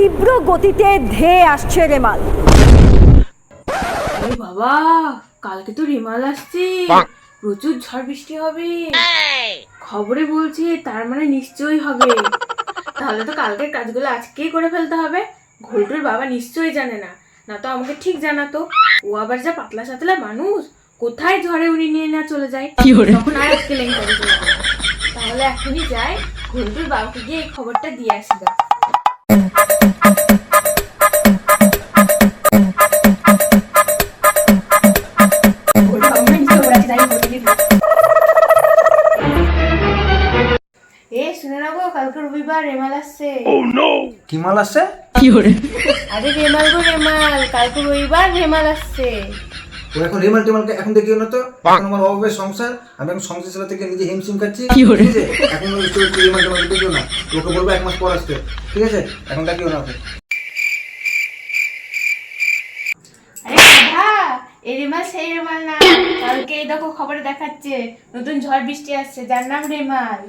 তীব্র গতিতে ধেয়ে আসছে রেমাল। আরে বাবা কালকে তো রেমাল আসছে। প্রচুর ঝড় বৃষ্টি হবে। খবরে বলছে তার মানে নিশ্চয়ই হবে। তাহলে তো কালকের কাজগুলো আজকেই করে ফেলতে হবে। ঘোলটুর বাবা নিশ্চয়ই জানে না। না তো আমাকে ঠিক জানাতো। ও আবার যা পাতলা সাতলা মানুষ কোথায় ঝড়ে উনি নিয়ে না চলে যায়? তখন আর কেলেঙ্কারি করবে তাহলে এখনই যাই ঘোলটুর বাবাকে গিয়ে এই খবরটা দিয়ে আসি এ শুনে রাখো কালকে রবিবার রেমাল আসছে। কি মাল আসছে? আরে রেমাল গো রেমাল কালকে রবিবার রেমাল আসছে। ও এখন রেমাল টেমালকে এখন দেখিও না তো। এখন আমার অভাবের সংসার আমি এখন সংসার চালাতে গিয়ে নিজে হিমশিম খাচ্ছি। ঠিক আছে? এখন রেমাল টেমাল দেখিও না। লোকে বলব এক মাস পর আসতে ঠিক আছে? এখন দেখিও না ওকে আরে দাদা এই রেমাল সেই রেমাল না। কালকে এই দেখো খবরে দেখাচ্ছে, নতুন ঝড় বৃষ্টি আসছে। যার নাম রেমাল।